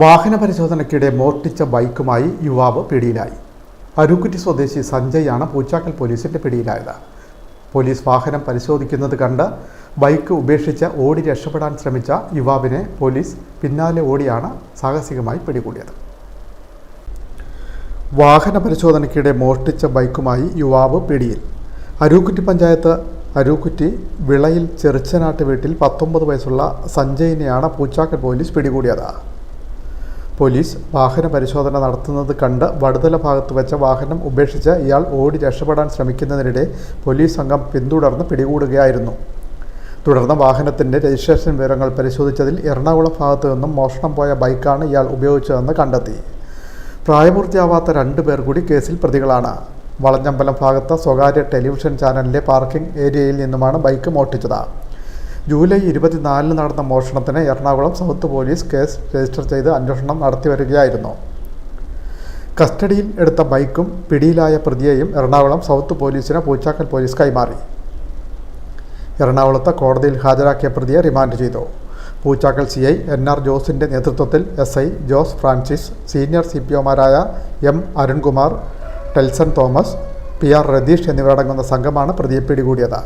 വാഹന പരിശോധനയ്ക്കിടെ മോഷ്ടിച്ച ബൈക്കുമായി യുവാവ് പിടിയിലായി. അരുക്കുറ്റി സ്വദേശി സഞ്ജയാണ് പൂച്ചാക്കൽ പോലീസിന്റെ പിടിയിലായത്. പോലീസ് വാഹനം പരിശോധിക്കുന്നത് കണ്ട് ബൈക്ക് ഉപേക്ഷിച്ച് ഓടി രക്ഷപ്പെടാൻ ശ്രമിച്ച യുവാവിനെ പോലീസ് പിന്നാലെ ഓടിയാണ് സാഹസികമായി പിടികൂടിയത്. വാഹന പരിശോധനയ്ക്കിടെ മോഷ്ടിച്ച ബൈക്കുമായി യുവാവ് പിടിയിൽ. അരൂക്കുറ്റി പഞ്ചായത്ത് അരൂക്കുറ്റി വിളയിൽ ചെറുച്ചനാട്ട് വീട്ടിൽ പത്തൊമ്പത് വയസ്സുള്ള സഞ്ജയിനെയാണ് പൂച്ചാക്കൽ പോലീസ് പിടികൂടിയത്. പോലീസ് വാഹന പരിശോധന നടത്തുന്നത് കണ്ട് വടുതല ഭാഗത്ത് വെച്ച വാഹനം ഉപേക്ഷിച്ച് ഇയാൾ ഓടി രക്ഷപ്പെടാൻ ശ്രമിക്കുന്നതിനിടെ പോലീസ് സംഘം പിന്തുടർന്ന് പിടികൂടുകയായിരുന്നു. തുടർന്ന് വാഹനത്തിന്റെ രജിസ്ട്രേഷൻ വിവരങ്ങൾ പരിശോധിച്ചതിൽ എറണാകുളം ഭാഗത്തു നിന്നും മോഷണം പോയ ബൈക്കാണ് ഇയാൾ ഉപയോഗിച്ചതെന്ന് കണ്ടെത്തി. പ്രായപൂർത്തിയാവാത്ത രണ്ടു പേർ കൂടി കേസിൽ പ്രതികളാണ്. വളഞ്ഞമ്പലം ഭാഗത്ത് സ്വകാര്യ ടെലിവിഷൻ ചാനലിലെ പാർക്കിംഗ് ഏരിയയിൽ നിന്നുമാണ് ബൈക്ക് മോഷ്ടിച്ചത്. ജൂലൈ ഇരുപത്തിനാലിന് നടന്ന മോഷണത്തിന് Ernakulam South police case register ചെയ്ത് അന്വേഷണം നടത്തി വരികയായിരുന്നു. കസ്റ്റഡിയിൽ എടുത്ത ബൈക്കും പിടിയിലായ പ്രതിയെയും എറണാകുളം സൗത്ത് പോലീസിന് പൂച്ചാക്കൽ പോലീസ് കൈമാറി. എറണാകുളത്ത് കോടതിയിൽ ഹാജരാക്കിയ പ്രതിയെ റിമാൻഡ് ചെയ്തു. Poochakkal C I N R ജോസിന്റെ നേതൃത്വത്തിൽ S I Jose Francis senior C P ഒമാരായ M Arunkumar Telson Thomas P R Ratheesh എന്നിവരടങ്ങുന്ന സംഘമാണ് പ്രതിയെ പിടികൂടിയത്.